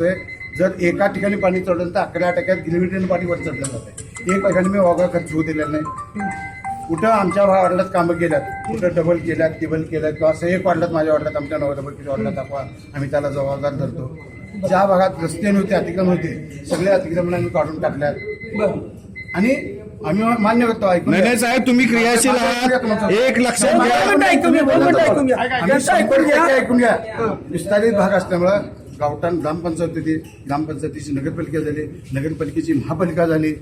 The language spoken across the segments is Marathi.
जर एका ठिकाणी पाणी चढलं तर अकरा टक्क्यात किलोमीटरनं पाणी वर चढलं जातं. एक ठिकाणी मी वागा खर्च होऊ दिलेला नाही. कुठं आमच्या वार्डात कामं केल्यात कुठं डबल केल्यात टेबल केल्यात किंवा असं एक वाढल्यात माझ्या वार्डात आमच्या नऊ डबल किती वाढल्यात दाखवा आम्ही त्याला जबाबदार धरतो. ज्या भागात रस्ते नव्हते अतिक्रमण होते सगळे अतिक्रमण आम्ही काढून टाकल्यात. आणि आम्ही मान्य करतो ऐकून नाही साहेब तुम्ही क्रियाशील आहात. एक लक्षात घ्या. ऐकून घ्या. विस्तारित भाग असल्यामुळं गावठाण ग्रामपंचायत होती ग्रामपंचायतीची नगरपालिका झाली नगरपालिकेची महापालिका झाली.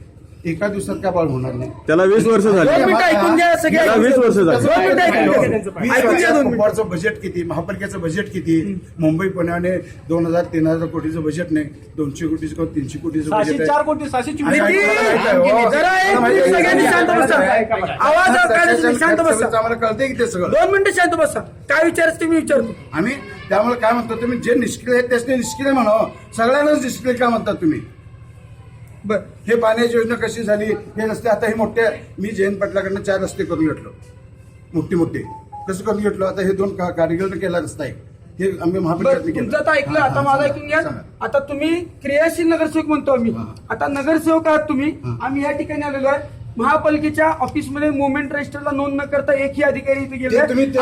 एका दिवसात काय बाळ होणार नाही त्याला वीस वर्ष दोन झाली मिनिटं ऐकून घ्या सगळे त्याला ऐकून वीस. वर्ष झाली. दोन मिनिटं ऐकून घ्या. वीस ऐकून घ्या वर्षात दोन मिनिटं. कुपवाडचं बजेट किती महापालिकेचं बजेट किती मुंबई पुण्याने दोन हजार तीन हजार कोटीचं बजेट नाही दोनशे कोटीचं किंवा तीनशे कोटीचं बजेट आहे चार कोटी सहाशे चोवीस हो. जरा एक सगळ्यांनी शांत बसा. आवाज नाही, शांत बसा. आम्हाला कळतंय की ते सगळं दोन मिनिटं शांत बसा काय विचारायचं तुम्ही विचारतो आम्ही त्यामुळे काय म्हणतो तुम्ही जे निष्क्रिय आहेत त्याच निष्क्रिय म्हणावं सगळ्यांनाच निष्क्रिय का म्हणतात तुम्ही बर हे पाण्याची योजना कशी झाली? हे रस्ते आता हे मोठे मी जयंत पाटलाकडनं चार रस्ते करून घेतलो. मोठे मोठे. कसं करून घेतलो? आता हे दोन कारिगरनं केला रस्ता आहे हे आम्ही महापालिकेत तुमचं आता ऐकलं आता माझं ऐकून घ्या. आता तुम्ही क्रियाशील नगरसेवक म्हणतो आम्ही. आता नगरसेवक आहात तुम्ही. आम्ही या ठिकाणी आलेलो आहे. महापालिकेच्या ऑफिसमध्ये मुवमेंट रजिस्टरला नोंद न करता एकही अधिकारी इथे गेले दोन मिनिटं.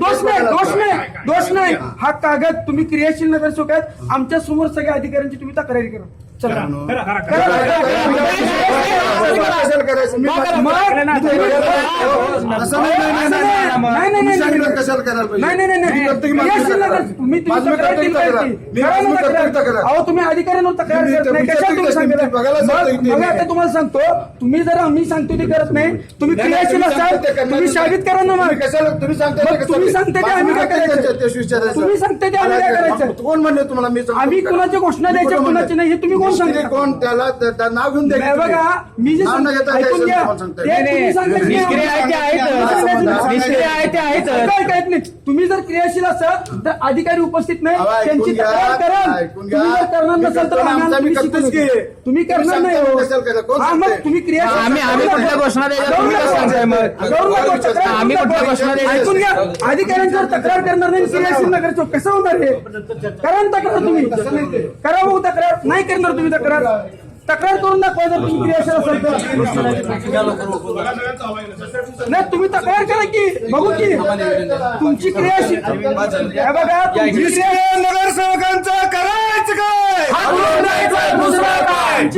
दोष नाही दोष नाही दोष नाही. हा. हा कागद तुम्ही क्रियाशील नगरसेवक आहेत. आमच्यासमोर सगळ्या अधिकाऱ्यांची तुम्ही तक्रारी करा. मी- तुम्ही नाही, सांगितलं नाही. कशाला करायला पाहिजे? नाही नाही नाही मी नाही करतो की माझं क्रियाशील तक्रार. नगर- तुम्ही तुम्ही माझं मी तक्रार करतो की केली तक्रार. पाहिजे. मी करा माझं ना मी करतो की तक्रार. तक्रार. अहो तुम्ही अधिकाऱ्यांवर तक्रार तुम्ही करत नाही विचारतो कशाला की तुम्ही कसं मी सांगितलं? बघायला मग- जातो इथे. मग आता तुम्हाला सांगतो तुम्ही जर आम्ही सांगतो ते करत नाही तुम्ही क्रियाशील असाल सांगता तुम्ही. साबित करा ना तुम्ही मग कशाला तुम्ही सांगताय ते? तुम्ही आम्ही काय करायचं? तुम्ही सांगताय ते आम्ही काय करायचं? कोण म्हणले तुम्हाला मी सांगतो आम्ही का? कुणाच्या घोषणा मी द्यायच्या, कुठं कुणाची नाही, हे तुम्ही सांगता? कोण त्याला त्या- त्या नाव घेऊन द्या की. बघा मी जे नाव न सांग- घेता ऐकून घ्या? ते तुम्ही सांगता की निष्क्रिय आहे. नाही, निष्क्रिय आहे ते नाही तुम्ही जर क्रियाशील असाल तर अधिकारी उपस्थित नाही अहो, ऐकून त्यांची घ्या, तक्रार कराल ऐकून घ्या. तुम्ही जर करणार नसाल तर करतो ना, आम्हाला आमचा मी तुम्ही करतोच शिकवू की. नका. तुम्ही करणार तुम्ही नाही हो. कशाला करायला? कोण हा, मग सांगतंय? तुम्ही क्रियाशील आम्ही- आम्ही असाल कुठल्या तर- घोषणा द्यायच्या? जाऊन तुम्ही दाखवा. काय सांगताय मग? जाऊन दाखवा, तक्रार आम्ही करून कुठल्या दाखवा. घोषणा द्यायच्या? ऐकून घ्या अधिकाऱ्यांच्यावर तक्रार करणार नाही क्रियाशील नगरचौक कसं होणार हे करा ना तक्रार तुम्ही करा भाऊ तक्रार नाही करणार तुम्ही तक्रार तक्रार करून दाखवा जर क्रियाशील असाल तर. नाही तुम्ही तक्रार करा की बघू की तुमची क्रियाशील हे बघा तुमची नगरसेवकांचं करायचं काय? दुसरा काय?